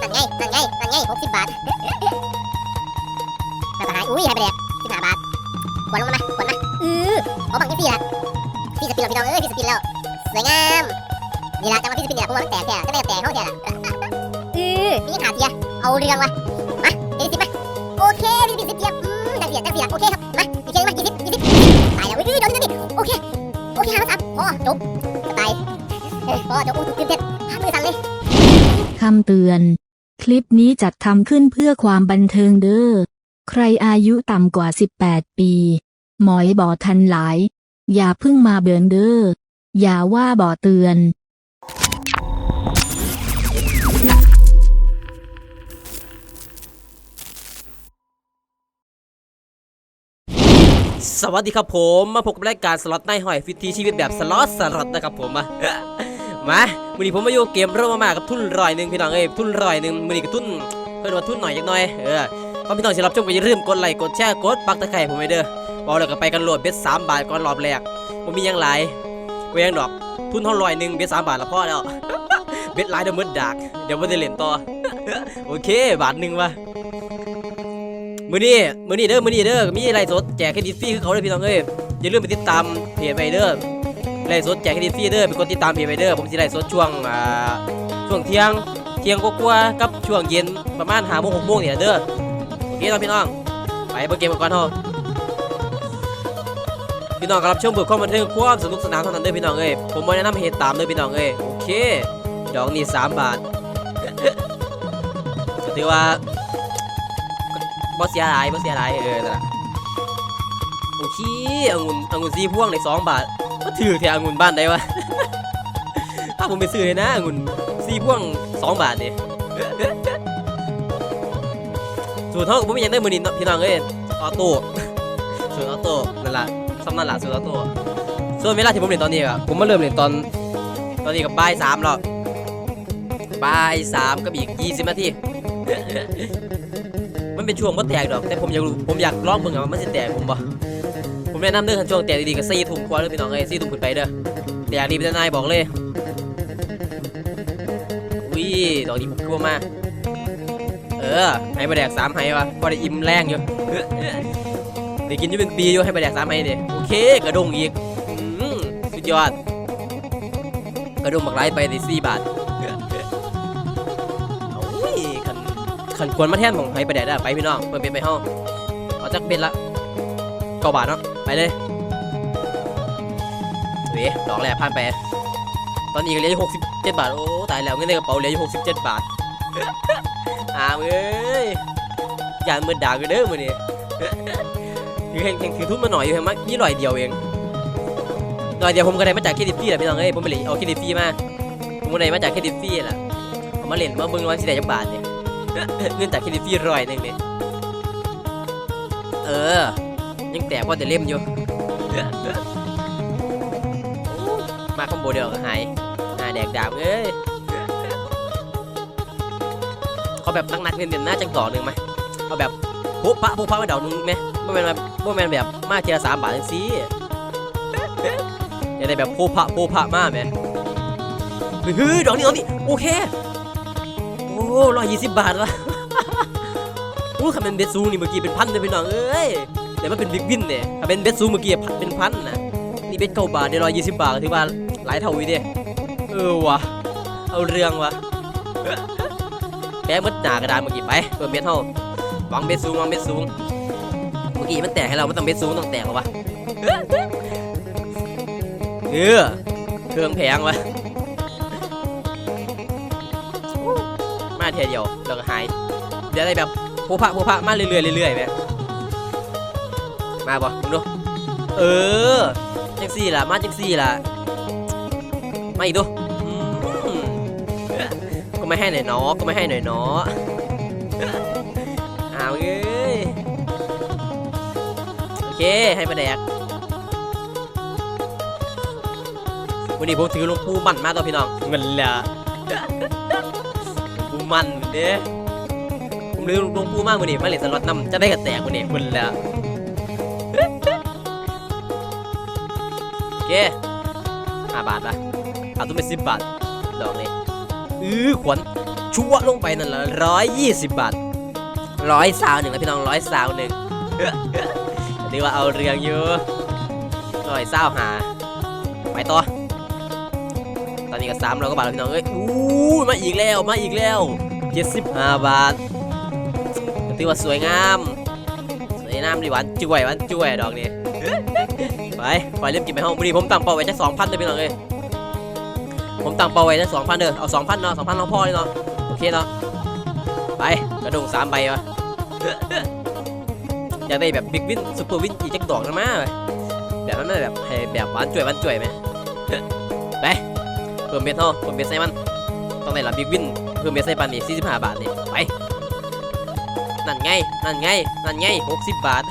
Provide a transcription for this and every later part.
นั่นไงนั่นไงนั่นไงหกสิบบาทแล้วก็หายอุ้ยหายไปแล้วสิบห้าบาทขวดลงมามาขวดมาอือเอบังที่สี่ละพี่สปินแล้วพี่น้องเอ้ยพี่สปินแล้วสวยงามนี่ละจังหวะพี่สปินเนี่ยผมว่ามันแตกแท้ก็ได้แตกเข้าแท้ละอือนี่ยังขาดเทียเอาเรื่องวะมาเดี๋ยวสิบมาโอเคพี่สปินสิบเทียอืมจังเสียจังเสียโอเคครับมาอีกเทียมายี่สิบยี่สิบตายแล้วเฮ้ยเดี๋ยวนี้นี่โอเคโอเคห้าสามพอจบตายพอจบอู้ตื่นเต้นห้ามือสั่นเลยคำเตือน คลิปนี้จัดทำขึ้นเพื่อความบันเทิงเด้อ ใครอายุต่ำกว่า 18 ปี หมอยบ่อทันหลาย อย่าเพึ่งมาเบินเด้อ อย่าว่าบ่อเตือน สวัสดีครับผม มาพบกับรายการสล็อตในหอยฟิตทีชีวิตแบบสล็อตสล็อตนะครับผมมา มามือนี้ผมมาอยู่เกมเริ่มมาๆกับทุนรอยหนึ่งพี่น้องเอ้ยทุนรอยหนึ่งมือนี้กับทุนเพิ่อนว่าทุนหน่อยจักหน่อยเออก็พี่น้องสิรับชมก็อย่าลืมกดไลค์กดแชร์กดปักตะไคร้ผมไว้เด้อบอกเลยก็ไปกันโหลดเบ็ดสามบาทก่อนรอบแรกผมมียังหลายเวียงดอกทุนท่าร้อยหนึ่งเบ็ดสามบาทละพ่อแล้วเบ็ดหลายเดี๋ยวมืดดักเดี๋ยวม่ได้เล่นต่อโอเคบาทหนึ่งวะมือนี้มือนี้เด้อมือนี้เด้อมีอะไรสดแจกเครดิตฟรีคือเขาเลยพี่น้องเอ้ยอย่าลืมไปติดตามเพจไปเด้อ ไรสดแจกเครดิตฟรีเด้อเป็นคนติดตามเพจไปเด้อผมสิไรสดช่วงอ่าช่วงเที่ยงเที่ยงกว่าๆกับช่วงเย็นประมาณ5โมง6โมงเนี่ยเด้อโอเคเนาะพี่น้องไปเบิ่งเกมกันก่อนเฮาพี่น้องครับชมเพื่อความบันเทิงความสนุกสนานเท่านั้นเด้อพี่น้องเอ้ยผมบ่แนะนำให้เฮ็ดตามเด้อพี่น้องเอ้ยโอเคดอกนี่3บาทก็ถือว่าบ่เสียหลายบ่เสียหลายเออนั่นล่ะโอเคองุ่นองุ่นซีพ่วงในสองบาท ก็ถือแถองุ่นบ้านได้วะถ้าผมไปซื้อเลยนะองุ่นซีพ่วงสองบาทเนี่ยสูตรเท่าผมยังได้มือนี้พี่น้องเอ้ยออโต้สูตรออโต้นั่นละสำนั่นล่ะสูตรออโต้ส่วนเวลาที่ผมเล่นตอนนี้อะผมมาเริ่มเล่นตอน ตอนนี้กับบ่ายสามแล้วบ่ายสามกับอีกยี่สิบนาทีมันเป็นช่วงบ่แตกดอก แต่ผมอยากรู้ผมอยากลองเบิ่งอะว่ามันสิแตกผมบ่ ผมแนะนำเด้อคันช่วงแตกดีๆก็สี่ทุ่มกว่าเด้อพี่น้องเอ้ยสี่ทุ่มขึ้นไปเด้อแตกดีเป็นนายบอกเลยอุ้ยดอกนี้คือว่ามาเออให้มาแดกสามให้วะพอได้อิ่มแรงอยู่ได้กินอยู่เป็นปีอยู่ให้มาแดกสามให้เด้โอเคกระดงอีกสุดยอดกระดงบักไรไปได้สี่บาทอุ้ยคันขันควรมาแทนของไฮประแดดได้ไปพี่น้องเปิดเป็นไปห้องเอาจักเป็นละเก้าบาทเนาะ ไปเลยเว้ยดอกแรกผ่านไปตอนนี้ก็เหลืออยู่หกสิบเจ็ดบาท โอ้ตายแล้วเงินในกระเป๋าเหลืออยู่หกสิบเจ็ดบาทอ้าวเอ้ยยานมือด่ากันเด้อมือนี่คือแข่งแข่งถือทุนมาหน่อยอยู่เห็นมั้ยนี่ลอยเดียวเองลอยเดียวผมก็ได้มาจากเครดิตฟรีแหละพี่น้องเอ้ยผมไปเลยเอาเครดิตฟรีมาผมก็ได้มาจากเครดิตฟรีแหละเอามาเล่นมาเบิ่งว่าสิได้จักบาทเนี่ยเงินจากเครดิตฟรีร้อยหนึ่งเนี่ยเออ ยังแตกว่าแต่เล่มอยู่มาคอมโบเดียวก็หายหาแดกดาบเอ้ยเขาแบบนักๆเน้นๆหน้าจังต่อหนึ่งไหมเอาแบบปุ๊บปะปุ๊บปะมาดอกหนึ่งไหมบ่แมนแบบบ่แมนแบบมาเทียสามบาทจังซี่อยากได้แบบโพพะโพพะมากไหมเฮ้ยดอกนี้ดอกนี้โอเคโอ้ร้อยยี่สิบบาทวะโอ้คันเป็นเบสซูนี่เมื่อกี้เป็นพันเลยพี่น้องเอ้ย แต่มันเป็นบิ๊กวินเนี่ยถ้าเป็นเบสซูเมื่อกี้เป็นพันนะนี่เบสเก้าบาทได้ร้อยยี่สิบบาทถือว่าหลายเท่าวิเด้เออวะเอาเรื่องวะแปะมัดหนากระดานเมื่อกี้ไปเปิดเบสเท่าวางเบสซูวางเบสซูเมื่อกี้มันแตกให้เรามันต้องเบสซูต้องแตกหรอวะเออเครื่องแพงวะมาเทียเดียวแล้วก็หายเดี๋ยวอะไรแบบโพพะโพพะมาเรื่อยๆเรื่อยๆแบบ มาบ่มึงดูเออจังสี่ล่ะมาจังสี่ล่ะมาอีกดูอืมก็ไม่ให้หน่อยเนาะก็ไม่ให้หน่อยเนาะอ้าวเอ้ยโอเคให้มาแดกวันนี้ผมถือหลวงปูมันมาต่อพี่น้องเงินละปูมันเด้ผมลืมลงปูมากมือนี่มาเล่นสล็อตนำจะได้กระแตกมือนี่มึนแล้ว เคห้าบาทปะเอาตุ้มไปสิบบาท ดอกนี้อื้อขวัญชั่วลงไปนั่นละร้อยยี่สิบบาทร้อยสาวหนึ่งนะพี่น้องร้อยสาวหนึ่งถือว่าเอาเรื่องอยู่ร้อยสาวหา ไปต่อ ตอนนี้ก็สามร้อยกว่าบาทแล้วพี่น้องเอ้ยอู้มาอีกแล้วมาอีกแล้วเจ็ดสิบห้าบาทถือว่าสวยงามสวยงามดีหวานจุ๋ยหวานจุ๋ยดอกนี้ ไปไปเริ่มกินไปห้องพอดีผมตั้งเป้าไว้จะสองพันเลยพี่น้องเอ้ยผมตั้งเป้าไว้จะสองพันเด้อเอาสองพันเนาะสองพันน้องพ่อเลยเนาะโอเคเนาะไปกระดงสามใบวะอยากได้แบบบิ๊กวินซูเปอร์วินอีจักดอกนะมาแบบนั้นน่ะแบบให้แบบหวานจ่วยหวานจ่วยไหมไปเพิ่มเบ็ดเท่าเพิ่มเบ็ดใส่มันต้องได้ละบิ๊กวินเพิ่มเบ็ดใส่ปันนี่สี่สิบห้าบาทนี่ไปนั่นไงนั่นไงนั่นไงหกสิบบาท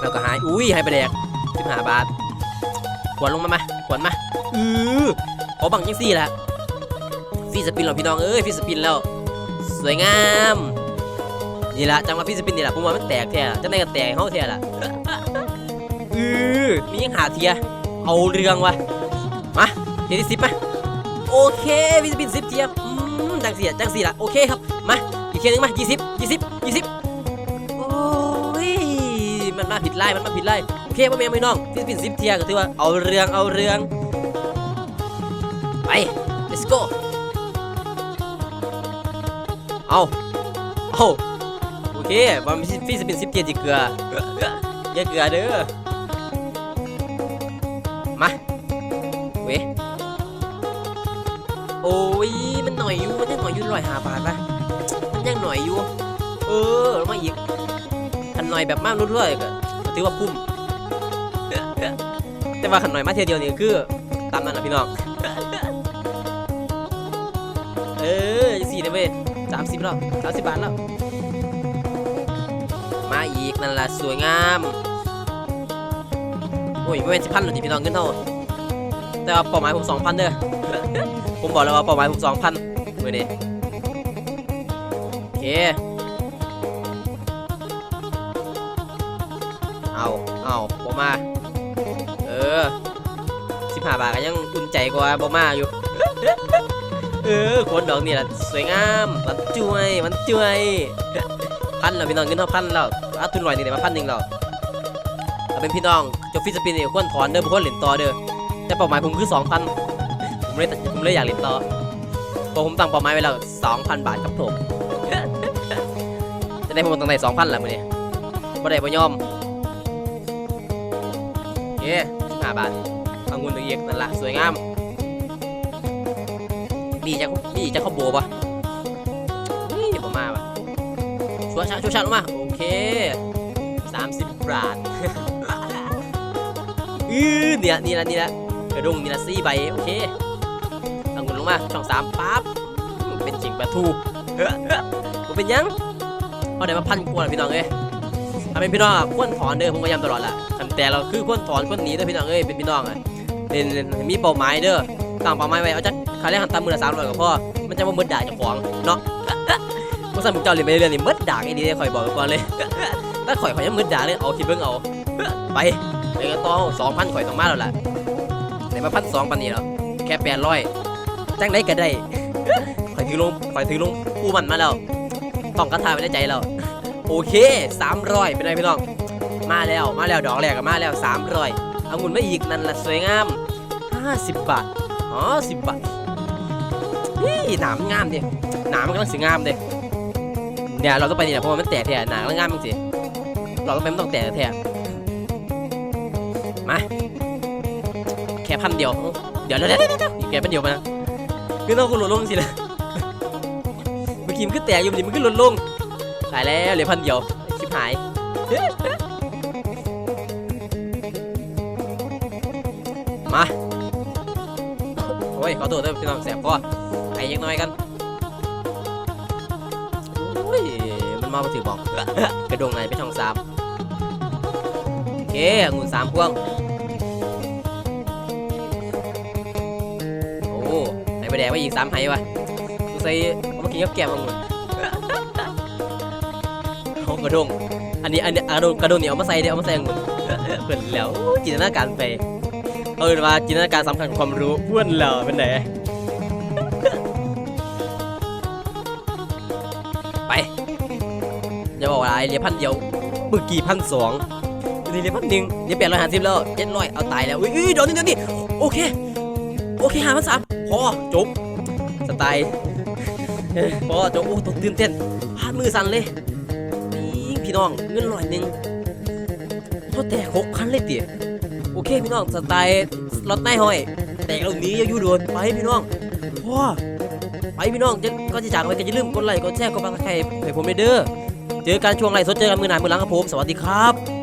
แล้วก็หายอุ้ยหายไปแดกสิบห้าบาทขวนลงมามาขวนมาอือเอาบังยังสี่ละฟีสปินเหรอพี่น้องเอ้ยฟีสปินแล้ว สวยงามนี่ละจังหวะฟีสปินนี่ละผมว่ามันแตกแท้ละจังได้ก็แตกห้องแท้ละอือมียังหาเทียเอาเรื่องวะมาเทียที่สิบมาโอเคฟีสปินสิบเทียจังสี่จังสี่ละโอเคครับมาอีกเทียหนึงมายี่สิบยี่สิบยี่สิบ มันมาผิดไล่มันมาผิดไล่โอเคพ่อแม่พี่น้องฟีสปินสิบเทียก็ถือว่าเอาเรื่องเอาเรื่องไป let's go เอาเอาโอเคบอลพี่จะเป็นสิบเทียจีเกลืออย่าเกลือเด้อมาเว้ยโอ้ยมันหน่อยอยู่มันยังหน่อยอยู่ร้อยห้าบาทปะมันยังหน่อยอยู่เออมาอีก หน่อยแบบมากรุ่ยก็ถือว่าคุ้มแต่ว่าขันหน่อยมาเทียเดียวนี่คือตามนั้นนะพี่น้อง เออสี่นะเว้ยสามสิบแล้วสามสิบบาทแล้ว มาอีกนั่นแหละสวยงาม โอ้ยไม่เป็นสิบพันหรอกที่พี่น้องเงินเท่า แต่ว่าเป้าหมายผมสองพันเด้อ ผมบอกแล้วว่าเป้าหมายผมสองพันเมื่อนี้โอเคาเอาบอมา เออสิบห้าบาทก็ยังอุ่นใจกว่าบอมาอยู่ เออคนดอกนี่แหละสวยงามมันจุ้ยมันจุ้ยพันแล้วพี่น้องเงินเท่าพันแล้วอาทุนลอยนี่เดียวมาพันหนึ่งแล้วเอาเป็นพี่น้องจบฟิสปินนี่ควรถอนเด้อบุคคลเหรียญต่อเด้อแต่เป้าหมายผมคือสองพันผมเลยผมเลยอยากเหรียญต่อพราะผมตั้งเป้าหมายไว้แล้วสองพันบาทครับผมจะได้ผมตั้งแต่สองพันแหละมื้อนี้บ่ได้บ่ยอม เคสิบห้าบาทเอาเงินตัวเอกนั่นละสวยงามมีจะมีจะคอมโบปะนี่ประมาปะชัวชาชัวชาลงมา โอเคสามสิบบาทอือเนี่ยนี่ละนี่ละกระดุงนี่ละสี่ใบโอเคเอาเงินลงมาช่องสามปั๊บเป็นจริงปะทูผมเป็นยังเอาได้มาพันกว่าพี่น้องเอ้ ถ้าเป็นพี่น้องอะควรถอนเด้อผมก็ย้ำตลอดละแต่เราคือควรถอนควรหนีเด้อพี่น้องเอ้ยเป็นพี่น้องอะเป็นมีเป้าหมายเด้อตั้งเป้าหมายไว้เอาจักค่าแรงหันตามมือละสามร้อยก็พอมันจะว่ามืดด่าจะของเนาะมื่อสั่นผมเจ้าเรียนไปเรื่อยๆนี่มืดด่าไอ้ดีเลยข่อยบอกไว้ก่อนเลยถ้าข่อยข่อยยังมืดด่าเลยเอาคิดเบิ่งเอาไปไปกันต่องสองพันข่อยต้องมาแล้วล่ะแต่มาพันสองพันนี่แล้วแค่แปดร้อยจังได้ก็ได้ข่อยถือลงข่อยถือลงกู้มันมาแล้วต้องกระทาไปในใจแล้ว โอเคสามรอยเป็นไงพี่น้อง มาแล้วมาแล้วดอกแรกก็มาแล้วสามรอยเอาเงินมาอีกนั่นละสวยงามห้าสิบบาทอ๋อสิบบาทนี่หนามงามดิหนามมันกำลังสีงามดิเนี่ยเราต้องไปนี่แหละเพราะมันแตกแท้หนามกำลังงามจริงๆเราต้องไปมันต้องแตกแท้มาแค่พันเดียวเดี๋ยวเดี๋ยวเดี๋ยวเดี๋ยวอีกแค่พันเดียวมาคือเราก็หล่นลงสินะเมื่อกี้มันก็แตกอยู่นี่มันก็หล่นลง ตายแล้วเหลือพันเดียวชิบหายมาโอ้ยขอโทษด้วยพี่น้องแสบคอไอ้ยังน้อยกันโอ้ยมันมามาถือบอกกระดงไหนไปช่องสามโอเคงุ่นสามพวงโอ้ไหนไปแดกไปอีกสามไหวะกูใส่เอามากินกับแกมองุ่น มาดงอันนี้อันนี้อาโดกระโดดเนี่ยเอามาใส่เดี๋ยวเอามาใส่เงินเพื่อนแล้วจินตนาการไปเอาอว่าจินตนาการสำคัญของความรู้เพื่อนเราเป็นไหนไปอย่าบอกอะไรเหรียพันเดียวเมื่อกี้พันสองนี่เหรียพันหนึ่งเหรียญแปดร้อยห้าสิบแล้วเจ็ดร้อยเอาตายแล้วอุ้ยโดนนี่โดนนี่โอเคโอเคหาพันสามพอจบสไตล์พอจบโอ้ตื่นเต้นพาดมือสั่นเลย พี่น้องเงินลอยหนึ่งโทษแต่หกพันเลยเตี๋ยโอเคพี่น้องสไตล์รถนายห้อย แต่เราหนีอย่าอยู่โดนไปพี่น้องพ่อไปพี่น้องจะก็จะจากไปก็อย่าลืมกดไลค์กดแชร์กดบังคับให้ให้ผมด้วยเด้อเจอกันช่วงไลฟ์สดเจอกันมือหนามือหลังครับผมสวัสดีครับ